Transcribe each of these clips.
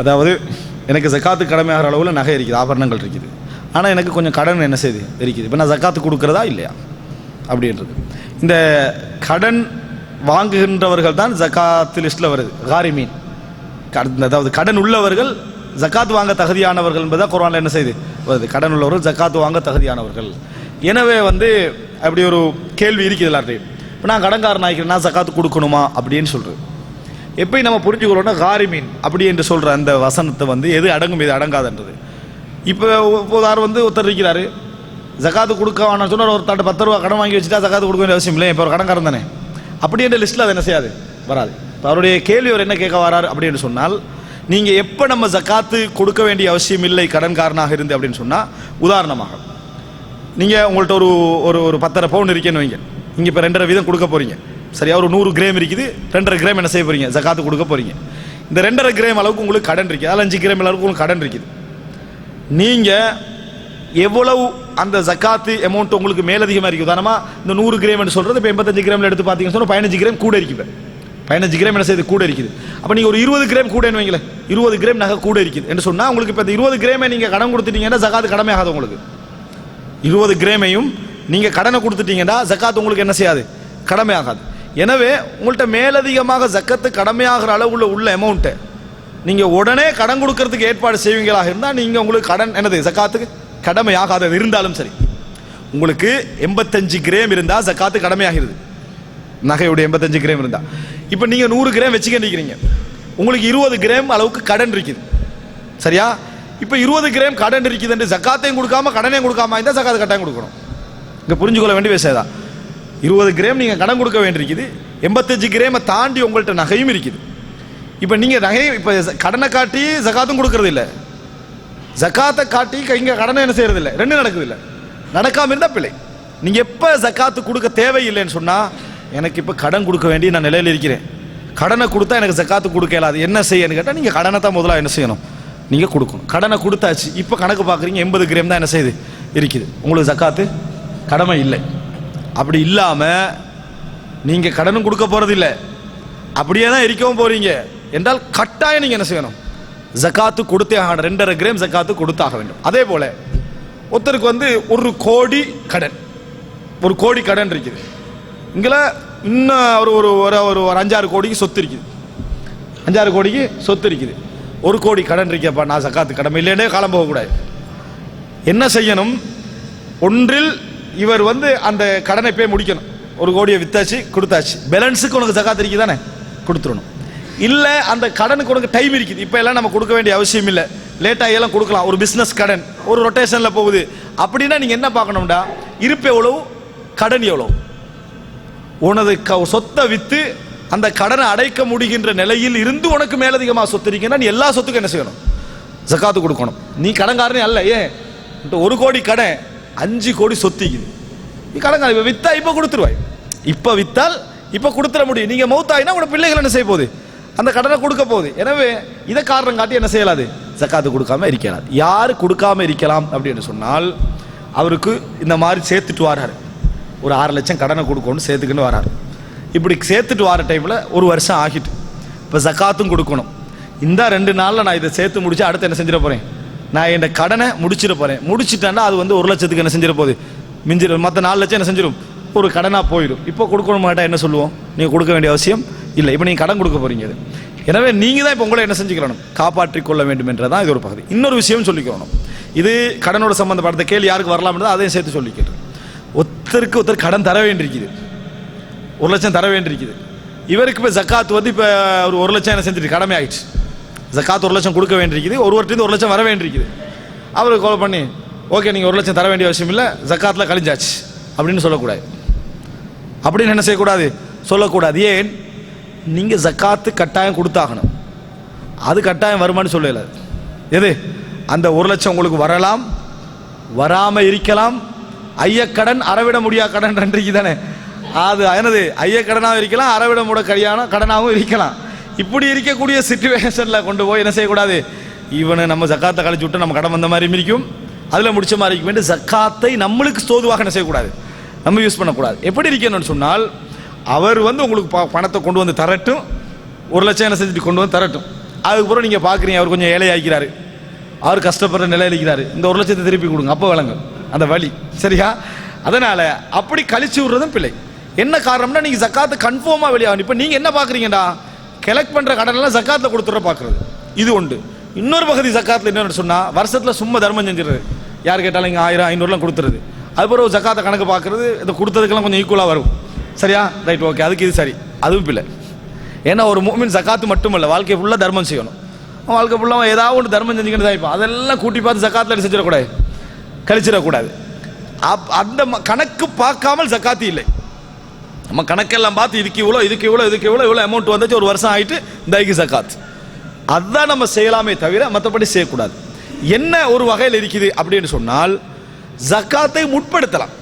அதாவது எனக்கு ஜக்காத்து கடமையாகிற அளவில் நகை இருக்குது ஆபரணங்கள் இருக்குது. ஆனால் எனக்கு கொஞ்சம் கடன் என்ன செய்யுது இருக்குது. இப்போ நான் ஜக்காத்து கொடுக்குறதா இல்லையா? அப்படின்றது. இந்த கடன் வாங்குகின்றவர்கள் தான் ஜக்காத்து லிஸ்ட்டில் வருது. காரிமீன். கடன் அதாவது கடன் உள்ளவர்கள் ஜக்காத் வாங்க தகுதியானவர்கள் என்பதாக குரானில் என்ன செய்யுது வருது. கடன் உள்ளவர்கள் ஜக்காத்து வாங்க தகுதியானவர்கள். எனவே வந்து அப்படி ஒரு கேள்வி இருக்குது எல்லார்ட்டையும் இப்போ நான் கடன்காரன் ஆகிக்கிறேன் நான் ஜக்காத்து கொடுக்கணுமா? அப்படின்னு சொல்கிறது எப்படி நம்ம புரிஞ்சுக்கிறோம்னா காரிமீன் அப்படி என்று சொல்கிற அந்த வசனத்தை வந்து எது அடங்கும் எது அடங்காதுன்றது. இப்போ யார் வந்து ஒருத்தர் இருக்கிறாரு. ஜக்காத்து கொடுக்க வேணாம்னு சொன்னால் ஒரு பத்து ரூபா கடன் வாங்கி வச்சுட்டா ஜக்காத்து கொடுக்க வேண்டிய அவசியம் இல்லை இப்போ ஒரு கடன்காரன் தானே. அப்படி என்ற லிஸ்ட்டில் அது என்ன செய்யாது? வராது. இப்போ அவருடைய கேள்வி அவர் என்ன கேட்க வரார் அப்படின்னு சொன்னால் நீங்கள் எப்போ நம்ம ஜக்காத்து கொடுக்க வேண்டிய அவசியம் இல்லை கடன்காரனாக இருந்து அப்படின்னு சொன்னால் உதாரணமாக நீங்கள் உங்கள்கிட்ட ஒரு ஒரு ஒரு பத்தரை பவுன் இருக்கேன்னு வைங்க. நீங்கள் இப்போ ரெண்டரை வீதம் கொடுக்க போகிறீங்க சரியா? ஒரு நூறு கிராம் இருக்குது. ரெண்டரை கிராம் என்ன செய்ய போகிறீங்க ஜக்காத்து கொடுக்க போகிறீங்க இந்த ரெண்டரை கிராம் அளவுக்கு உங்களுக்கு கடன் இருக்குது. அதில் அஞ்சு கிராம் அளவுக்கு உங்களுக்கு கடன் இருக்குது. நீங்கள் எவ்வளவு அந்த ஜக்காத்து அமௌண்ட் உங்களுக்கு மேலதிகமாக இருக்குது? உதாரணமாக இந்த நூறு கிராம்னு சொல்கிறது இப்போ எண்பத்தஞ்சு கிராமில் எடுத்து பார்த்தீங்கன்னு சொன்னால் பதினஞ்சு கிராம் கூட இருக்குது. பதினஞ்சு கிராம் என்ன செய்யுது? கூட இருக்குது. அப்போ நீங்கள் ஒரு இருபது கிராம் கூட வைங்களேன். இருபது கிராம் நகை கூட இருக்குது. என்று சொன்னால் உங்களுக்கு இப்போ இந்த இருபது கிராமை நீங்கள் கடன் கொடுத்துட்டீங்கன்னா ஜக்காத்து கடமை ஆகாது உங்களுக்கு. இருபது கிராமையும் நீங்கள் கடனை கொடுத்துட்டீங்கன்னா ஜக்காத் உங்களுக்கு என்ன செய்யாது? கடமை ஆகாது. எனவே உங்கள்கிட்ட மேலதிகமாக ஜக்கத்து கடமையாகிற அளவுள்ள உள்ள அமௌண்ட்டை நீங்கள் உடனே கடன் கொடுக்கறதுக்கு ஏற்பாடு செய்வீங்களாக இருந்தால் நீங்கள் உங்களுக்கு கடன் என்னது ஜக்காத்துக்கு? கடமை ஆகாதது இருந்தாலும் சரி. உங்களுக்கு எண்பத்தஞ்சு கிராம் இருந்தால் ஜக்காத்து கடமையாகிறது. நகையுடைய எண்பத்தஞ்சு கிராம் இருந்தால் இப்போ நீங்கள் நூறு கிராம் வச்சுக்க நிற்கிறீங்க உங்களுக்கு இருபது கிராம் அளவுக்கு கடன் இருக்குது. சரியா? இப்போ இருபது கிராம் கடன் இருக்குதுன்னு ஜக்காத்தையும் கொடுக்காம கடனையும் கொடுக்காம இருந்தால் ஜக்காத்து கட்டாயம் கொடுக்கணும். இங்கே புரிஞ்சுக்கொள்ள வேண்டிய விஷயம் தான் இருபது கிராம் நீங்கள் கடன் கொடுக்க வேண்டியிருக்குது. எண்பத்தஞ்சு கிராமை தாண்டி உங்கள்கிட்ட நகையும் இருக்குது. இப்போ நீங்கள் நகையும் இப்போ கடனை காட்டி ஜக்காத்தும் கொடுக்கறது இல்லை. ஜக்காத்தை காட்டி இங்கே கடனை என்ன செய்யறது இல்லை. ரெண்டும் நடக்குது இல்லை. நடக்காமல் இருந்தால் பிள்ளை நீங்கள் எப்போ ஜக்காத்து கொடுக்க தேவையில்லைன்னு சொன்னால் எனக்கு இப்போ கடன் கொடுக்க வேண்டிய நான் நிலையில் இருக்கிறேன். கடனை கொடுத்தா எனக்கு ஜக்காத்து கொடுக்கலாது என்ன செய்யன்னு கேட்டால் நீங்கள் கடனை தான் முதல்ல என்ன செய்யணும்? நீங்கள் கொடுக்கணும். கடனை கொடுத்தாச்சு. இப்போ கணக்கு பார்க்குறீங்க எண்பது கிராம் தான் என்ன செய்யுது இருக்குது. உங்களுக்கு ஜக்காத்து கடமை இல்லை. அப்படி இல்லாமல் நீங்கள் கடனும் கொடுக்க போகிறதில்ல இல்லை அப்படியே தான் இருக்கவும் போகிறீங்க என்றால் கட்டாயம் நீங்கள் என்ன செய்யணும்? ஜக்காத்து கொடுத்தே ஆகணும். ரெண்டரை கிராம் ஜக்காத்து கொடுத்தாக வேண்டும். அதே போல் ஒருத்தருக்கு வந்து ஒரு கோடி கடன். ஒரு கோடி கடன் இருக்குது. இங்கே இன்னும் ஒரு ஒரு ஒரு ஒரு ஒரு அஞ்சாறு கோடிக்கு சொத்து இருக்குது. அஞ்சாறு கோடிக்கு சொத்து இருக்குது. ஒரு கோடி கடன் இருக்கேப்பா நான் சக்காத்து கடமை இல்லைன்னே காலம் போகக்கூடாது. என்ன செய்யணும்? ஒன்றில் இவர் வந்து அந்த கடனை போய் முடிக்கணும். ஒரு கோடியை வித்தாச்சு கொடுத்தாச்சு. பேலன்ஸுக்கு உனக்கு ஜக்காத் இருக்கு தானே? கொடுத்துடணும். இல்லை அந்த கடனுக்கு உனக்கு டைம் இருக்குது. இப்போ எல்லாம் நம்ம கொடுக்க வேண்டிய அவசியம் இல்லை. லேட்டாக எல்லாம் கொடுக்கலாம். ஒரு பிஸ்னஸ் கடன். ஒரு ரொட்டேஷனில் போகுது. அப்படின்னா நீங்கள் என்ன பார்க்கணும்டா? இருப்பு எவ்வளவு? கடன் எவ்வளவு? உனது க சொத்தை விற்று அந்த கடனை அடைக்க முடிகின்ற நிலையில் இருந்து உனக்கு மேலதிகமாக சொத்து இருக்குன்னா நீ எல்லா சொத்துக்கும் என்ன செய்யணும்? ஜக்காத்து கொடுக்கணும். நீ கடன்காரனே அல்ல ஏன்? ஒரு கோடி கடன். அஞ்சு கோடி சொத்திக்குது. நீ இப்போ வித்தா இப்போ கொடுத்துருவாய். இப்போ வித்தால் இப்போ கொடுத்துட முடியும். நீங்கள் மௌத்தாயினா உங்களோட பிள்ளைகள் என்ன செய்ய போகுது? அந்த கடனை கொடுக்க போகுது. எனவே இதை காரணம் காட்டி என்ன செய்யலாது? ஜக்காத்து கொடுக்காம இருக்கலாம் யார் கொடுக்காம இருக்கலாம் அப்படின்னு சொன்னால் அவருக்கு இந்த மாதிரி சேர்த்துட்டு வராரு. ஒரு ஆறு லட்சம் கடனை கொடுக்கணும்னு சேர்த்துக்கின்னு வராரு. இப்படி சேர்த்துட்டு வர டைமில் ஒரு வருஷம் ஆகிட்டு. இப்போ ஜக்காத்தும் கொடுக்கணும். இந்த ரெண்டு நாளில் நான் இதை சேர்த்து முடிச்சு அடுத்து என்ன செஞ்சிட போகிறேன் நான் என் கடனை முடிச்சிட போகிறேன் முடிச்சிட்டேன்னா அது வந்து ஒரு லட்சத்துக்கு என்ன செஞ்சிட போகுது? மிஞ்சிடும் மற்ற நாலு லட்சம் என்ன செஞ்சிடும் ஒரு கடனாக போயிடும். இப்போ கொடுக்கணும் மாட்டா என்ன சொல்லுவோம்? நீங்கள் கொடுக்க வேண்டிய அவசியம் இல்லை. இப்போ நீங்கள் கடன் கொடுக்க போகிறீங்க அது. எனவே நீங்கள் தான் இப்போ உங்களை என்ன செஞ்சுக்கிறணும்? காப்பாற்றிக் கொள்ள வேண்டும் என்றதான் இது ஒரு பகுதி. இன்னொரு விஷயம் சொல்லிக்கிறணும் இது கடனோட சம்மந்தப்பட்ட கேள்வி யாருக்கு வரலாம்ன்றது அதையும் சேர்த்து சொல்லிக்கிறேன் ஒருத்தருக்கு ஒருத்தர் கடன் தர வேண்டியிருக்குது. ஒரு லட்சம் தர வேண்டியிருக்குது. இவருக்கு இப்போ ஜக்காத் வந்து இப்போ ஒரு ஒரு லட்சம் என்ன செஞ்சிருக்கு கடமை ஆயிடுச்சு. ஜக்காத் ஒரு லட்சம் கொடுக்க வேண்டியிருக்குது ஒருவர்கிட்ட ஒரு லட்சம் வர வேண்டியிருக்குது. அவர் கால் பண்ணி ஓகே நீங்கள் ஒரு லட்சம் தர வேண்டிய அவசியம் இல்லை ஜக்காத்தில் கழிஞ்சாச்சு அப்படின்னு சொல்லக்கூடாது. அப்படின்னு என்ன செய்யக்கூடாது? சொல்லக்கூடாது. ஏன்? நீங்கள் ஜக்காத்து கட்டாயம் கொடுத்தாகணும். அது கட்டாயம் வருமானு சொல்லல. எது? அந்த ஒரு லட்சம் உங்களுக்கு வரலாம் வராமல் இருக்கலாம். ஐயக்கடன் அறவிட முடியா கடன் நன்றிக்கு தானே அது என்னது? ஐயக்கடனாகவும் இருக்கலாம் அறவிட முட கடனாகவும் இருக்கலாம். இப்படி இருக்கக்கூடிய சுச்சுவேஷனில் கொண்டு போய் என்ன செய்யக்கூடாது? இவனை நம்ம ஜக்காத்தை கழிச்சு விட்டு நம்ம கடன் வந்த மாதிரி இருக்கும் அதில் முடிச்ச மாதிரி இருக்க வேண்டிய ஜக்காத்தை நம்மளுக்கு சோதுவாக என்ன செய்யக்கூடாது? நம்ம யூஸ் பண்ணக்கூடாது. எப்படி இருக்கணும்னு சொன்னால் அவர் வந்து உங்களுக்கு ப- பணத்தை கொண்டு வந்து தரட்டும். ஒரு லட்சம் என்ன செஞ்சுட்டு கொண்டு வந்து தரட்டும். அதுக்கப்புறம் நீங்கள் பார்க்குறீங்க அவர் கொஞ்சம் ஏழையாக்கிறாரு அவர் கஷ்டப்படுற நிலையில் இருக்கிறார். இந்த ஒரு லட்சத்தை திருப்பி கொடுங்க அப்போ விளங்கும் அந்த வழி. சரியா? அதனால் அப்படி கழிச்சு விடுறதும் பிள்ளை என்ன காரணம்னா நீங்கள் ஜக்காத்து கன்ஃபார்மாக வெளியாகணும் இப்போ நீங்கள் என்ன பார்க்குறீங்கடா கலெக்ட் பண்ற கடனெல்லாம் சக்காத்தில் கொடுத்துட பார்க்குறது இது உண்டு. இன்னொரு பகுதி சக்காத்தில் என்ன சொன்னா வருஷத்துல சும்மா தர்மம் செஞ்சிடுறது. யார் கேட்டாலும் இங்கே ஆயிரம் ஐநூறுலாம் கொடுத்துருது. அதுக்கப்புறம் ஜக்காத்தை கணக்கு பார்க்குறது இந்த கொடுத்ததுக்கெல்லாம் கொஞ்சம் ஈக்குவலாக வரும். சரியா? ரைட் ஓகே அதுக்கு இது சரி. அதுவும் இல்லை ஏன்னா ஒரு மூமின் ஜக்காத்து மட்டுமல்ல வாழ்க்கை ஃபுல்லாக தர்மம் செய்யணும். வாழ்க்கை ஃபுல்லாக ஏதாவது ஒன்று தர்மம் செஞ்சுக்கிட்டு தான் இப்போ அதெல்லாம் கூட்டி பார்த்து ஜக்காத்தில் செஞ்சிடக்கூடாது கழிச்சிடக்கூடாது. அப் அந்த ம- கணக்கு பார்க்காமல் ஜக்காத்து இல்லை. நம்ம கணக்கெல்லாம் பார்த்து இதுக்கு இவ்வளோ இதுக்கு இவ்வளோ இதுக்கு இவ்வளோ இவ்வளோ அமௌண்ட் வந்துச்சு ஒரு வருஷம் ஆயிட்டு தைகி சக்காத் அதுதான் நம்ம செய்யலாமே தவிர மற்றபடி செய்யக்கூடாது. என்ன ஒரு வகையில் இருக்குது அப்படின்னு சொன்னால் ஜக்காத்தை முற்படுத்தலாம்.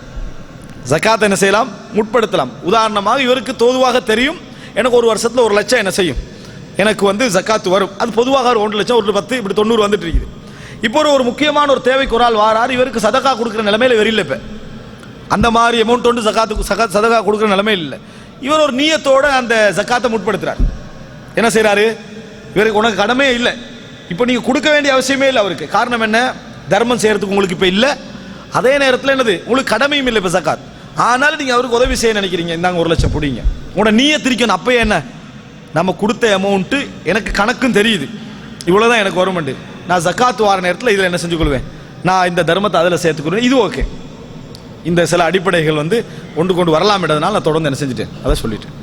ஜக்காத்தை என்ன செய்யலாம்? முற்படுத்தலாம். உதாரணமாக இவருக்கு தோதுவாக தெரியும் எனக்கு ஒரு வருஷத்தில் ஒரு லட்சம் என்ன செய்யும்? எனக்கு வந்து ஜக்காத்து வரும். அது பொதுவாக ஒரு ஒன்று லட்சம் ஒரு பத்து இப்படி தொண்ணூறு வந்துட்டு இருக்குது. இப்போ ஒரு ஒரு முக்கியமான ஒரு தேவைக்கு ஒரு ஆள் வாரார் இவருக்கு சதக்கா கொடுக்குற நிலைமையில் வெறியில் இப்போ. அந்த மாதிரி அமௌண்ட் ஒன்று சகாத்துக்கு சகா சதகா கொடுக்குற நிலைமை இல்லை. இவர் ஒரு நீயத்தோட அந்த சக்காத்தை முற்படுத்துறார். என்ன செய்கிறாரு இவருக்கு உனக்கு கடமையே இல்லை. இப்போ நீங்கள் கொடுக்க வேண்டிய அவசியமே இல்லை அவருக்கு. காரணம் என்ன? தர்மம் செய்கிறதுக்கு உங்களுக்கு இப்போ இல்லை. அதே நேரத்தில் என்னது? உங்களுக்கு கடமையும் இல்லை இப்போ சக்காத் ஆனாலும் நீங்கள் அவருக்கு உதவி செய்ய நினைக்கிறீங்க. இந்தாங்க ஒரு லட்சம் பிடிங்க. உங்களோட நீயே திரிக்கணும். அப்போ என்ன? நம்ம கொடுத்த அமௌண்ட்டு எனக்கு கணக்கும் தெரியுது. இவ்வளவுதான் எனக்கு வருமெண்டு நான் ஜக்காத் வார நேரத்தில் இதில் என்ன செஞ்சு கொள்வேன் நான் இந்த தர்மத்தை அதில் சேர்த்துக்கொள்வேன். இது ஓகே இந்த சில அடிப்படைகள் வந்து ஒன்று கொண்டு வரலாம்ன்றதுனால நான் தொடர்ந்து என்ன செஞ்சுட்டேன் அதை சொல்லிட்டேன்.